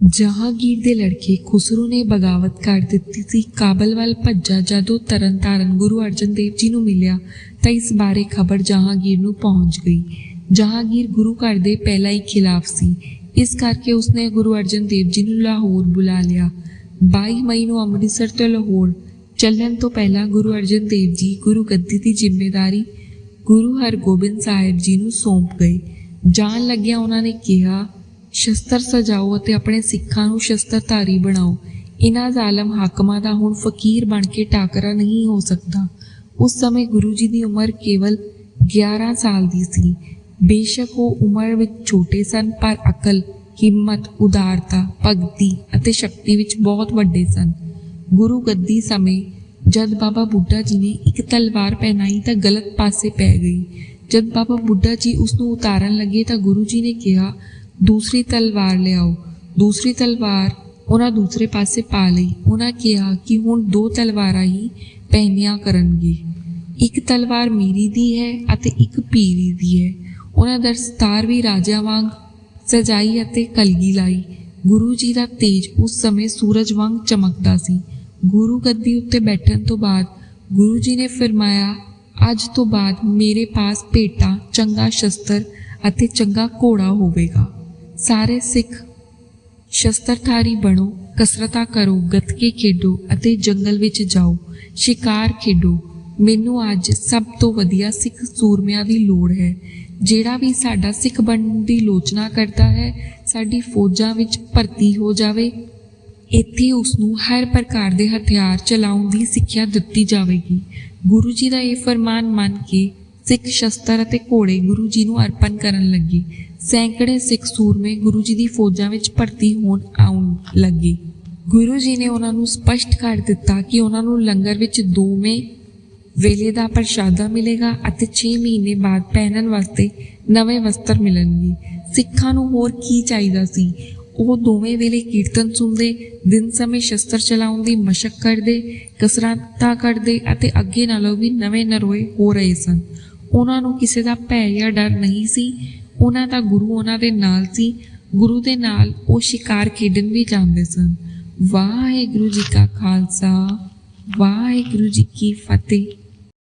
ਜਹਾਂਗੀਰ ਦੇ ਲੜਕੇ ਖੁਸਰੂ ਨੇ ਬਗਾਵਤ ਕਰ ਦਿੱਤੀ ਸੀ ਕਾਬਲ ਵੱਲ ਭੱਜਾ ਜਦੋਂ ਤਰਨਤਾਰਨ ਗੁਰੂ ਅਰਜਨ ਦੇਵ ਜੀ ਨੂੰ ਮਿਲਿਆ ਤਾਂ ਇਸ ਬਾਰੇ ਖਬਰ ਜਹਾਂਗੀਰ ਨੂੰ ਪਹੁੰਚ ਗਈ ਜਹਾਂਗੀਰ ਗੁਰੂ ਘਰ ਦੇ ਪਹਿਲਾਂ ਹੀ ਖਿਲਾਫ ਸੀ ਇਸ ਕਰਕੇ ਉਸਨੇ ਗੁਰੂ ਅਰਜਨ ਦੇਵ ਜੀ ਨੂੰ ਲਾਹੌਰ ਬੁਲਾ ਲਿਆ 22 ਮਈ ਨੂੰ ਅੰਮ੍ਰਿਤਸਰ ਤੋਂ ਲਾਹੌਰ ਚੱਲਣ ਤੋਂ ਪਹਿਲਾਂ ਗੁਰੂ ਅਰਜਨ ਦੇਵ ਜੀ ਗੁਰੂ ਗੱਦੀ ਦੀ ਜ਼ਿੰਮੇਵਾਰੀ ਗੁਰੂ ਹਰਗੋਬਿੰਦ ਸਾਹਿਬ ਜੀ ਨੂੰ ਸੌਂਪ ਗਏ ਜਾਣ ਲੱਗਿਆ ਉਹਨਾਂ ਨੇ ਕਿਹਾ ਸ਼ਸਤਰ ਸਜਾਓ ਅਤੇ ਆਪਣੇ ਸਿੱਖਾਂ ਨੂੰ ਸ਼ਸਤਰਧਾਰੀ ਬਣਾਓ। ਇਹਨਾਂ ਜ਼ਾਲਮ ਹਾਕਮਾਂ ਦਾ ਹੁਣ ਫਕੀਰ ਬਣ ਕੇ ਟਾਕਰਾ ਨਹੀਂ ਹੋ ਸਕਦਾ। ਉਸ ਸਮੇਂ ਗੁਰੂ ਜੀ ਦੀ ਉਮਰ ਕੇਵਲ 11 ਸਾਲ ਦੀ ਸੀ। ਬੇਸ਼ੱਕ ਉਹ ਉਮਰ ਵਿੱਚ ਛੋਟੇ ਸਨ, ਪਰ ਅਕਲ, ਹਿੰਮਤ, ਉਦਾਰਤਾ, ਭਗਤੀ ਅਤੇ ਸ਼ਕਤੀ ਵਿੱਚ ਬਹੁਤ ਵੱਡੇ ਸਨ। ਗੁਰੂ ਗੱਦੀ ਸਮੇਂ ਜਦ ਬਾਬਾ ਬੁੱਢਾ ਜੀ ਨੇ ਇੱਕ ਤਲਵਾਰ ਪਹਿਨਾਈ ਤਾਂ ਗਲਤ ਪਾਸੇ ਪੈ ਗਈ। ਜਦ ਬਾਬਾ ਬੁੱਢਾ ਜੀ ਉਸ ਨੂੰ ਉਤਾਰਨ ਲੱਗੇ ਤਾਂ ਗੁਰੂ ਜੀ ਨੇ ਕਿਹਾ ਦੂਸਰੀ ਤਲਵਾਰ ਲਿਆਓ। ਦੂਸਰੀ ਤਲਵਾਰ ਉਹਨਾਂ ਦੂਸਰੇ ਪਾਸੇ ਪਾ ਲਈ। ਉਹਨਾਂ ਕਿਹਾ ਕਿ ਹੁਣ ਦੋ ਤਲਵਾਰਾਂ ਹੀ ਪਹਿਨੀਆਂ ਕਰਨਗੇ। ਇੱਕ ਤਲਵਾਰ ਮੀਰੀ ਦੀ ਹੈ ਅਤੇ ਇੱਕ ਪੀਰੀ ਦੀ ਹੈ। ਉਹਨਾਂ ਦਸਤਾਰ ਵੀ ਰਾਜਿਆਂ ਵਾਂਗ ਸਜਾਈ ਅਤੇ ਕਲਗੀ ਲਾਈ। ਗੁਰੂ ਜੀ ਦਾ ਤੇਜ ਉਸ ਸਮੇਂ ਸੂਰਜ ਵਾਂਗ ਚਮਕਦਾ ਸੀ। ਗੁਰੂ ਗੱਦੀ ਉੱਤੇ ਬੈਠਣ ਤੋਂ ਬਾਅਦ ਗੁਰੂ ਜੀ ਨੇ ਫਰਮਾਇਆ, ਅੱਜ ਤੋਂ ਬਾਅਦ ਮੇਰੇ ਪਾਸ ਭੇਟਾ, ਚੰਗਾ ਸ਼ਸਤਰ ਅਤੇ ਚੰਗਾ ਘੋੜਾ ਹੋਵੇਗਾ। ਸਾਰੇ ਸਿੱਖ ਸ਼ਸਤਰਧਾਰੀ ਬਣੋ, ਕਸਰਤਾਂ ਕਰੋ, ਗੱਤਕੇ ਖੇਡੋ ਅਤੇ ਜੰਗਲ ਵਿੱਚ ਜਾਓ, ਸ਼ਿਕਾਰ ਖੇਡੋ। ਮੈਨੂੰ ਅੱਜ ਸਭ ਤੋਂ ਵਧੀਆ ਸਿੱਖ ਸੂਰਮਿਆਂ ਦੀ ਲੋੜ ਹੈ, ਜਿਹੜਾ ਵੀ ਸਾਡਾ ਸਿੱਖ ਬਣਨ ਦੀ ਲੋਚਨਾ ਕਰਦਾ ਹੈ, ਸਾਡੀ ਫੌਜਾਂ ਵਿੱਚ ਭਰਤੀ ਹੋ ਜਾਵੇ। ਇੱਥੇ ਉਸ ਨੂੰ ਹਰ ਪ੍ਰਕਾਰ ਦੇ ਹਥਿਆਰ ਚਲਾਉਣ ਦੀ ਸਿੱਖਿਆ ਦਿੱਤੀ ਜਾਵੇਗੀ। ਗੁਰੂ ਜੀ ਦਾ ਇਹ ਫਰਮਾਨ ਮੰਨ ਕੇ ਸਿੱਖ ਸ਼ਸਤਰ ਅਤੇ ਘੋੜੇ ਗੁਰੂ ਜੀ ਨੂੰ ਅਰਪਣ ਕਰਨ ਲੱਗੇ। ਸੈਂਕੜੇ ਸਿੱਖ ਸੂਰਮੇ ਗੁਰੂ ਜੀ ਦੀ ਫੌਜਾਂ ਵਿੱਚ ਭਰਤੀ ਹੋਣ ਆਉਣ ਲੱਗੇ। ਗੁਰੂ ਜੀ ਨੇ ਉਹਨਾਂ ਨੂੰ ਸਪਸ਼ਟ ਕਰ ਦਿੱਤਾ ਕਿ ਉਹਨਾਂ ਨੂੰ ਲੰਗਰ ਵਿੱਚ ਦੋਵੇਂ ਵੇਲੇ ਦਾ ਪ੍ਰਸ਼ਾਦਾ ਮਿਲੇਗਾ ਅਤੇ 6 ਮਹੀਨੇ ਬਾਅਦ ਪਹਿਨਣ ਵਾਸਤੇ ਨਵੇਂ ਵਸਤਰ ਮਿਲਣਗੇ। ਸਿੱਖਾਂ ਨੂੰ ਹੋਰ ਕੀ ਚਾਹੀਦਾ ਸੀ? ਉਹ ਦੋਵੇਂ ਵੇਲੇ ਕੀਰਤਨ ਸੁਣਦੇ, ਦਿਨ ਸਮੇਂ ਸ਼ਸਤਰ ਚਲਾਉਣ ਦੀ ਮਸ਼ਕ ਕਰਦੇ, ਕਸਰਤਾਂ ਕਰਦੇ ਅਤੇ ਅੱਗੇ ਨਾਲੋਂ ਵੀ ਨਵੇਂ ਨਰੋਏ ਹੋ ਰਹੇ ਸਨ। ਉਹਨਾਂ ਨੂੰ ਕਿਸੇ ਦਾ ਭੈ ਜਾਂ ਡਰ ਨਹੀਂ ਸੀ। ਉਹਨਾਂ ਦਾ ਗੁਰੂ ਉਹਨਾਂ ਦੇ ਨਾਲ ਸੀ। ਗੁਰੂ ਦੇ ਨਾਲ ਉਹ ਸ਼ਿਕਾਰ ਖੇਡਣ ਵੀ ਜਾਂਦੇ ਸਨ। ਵਾਹਿਗੁਰੂ ਜੀ ਕਾ ਖਾਲਸਾ, ਵਾਹਿਗੁਰੂ ਜੀ ਕੀ ਫਤਿਹ।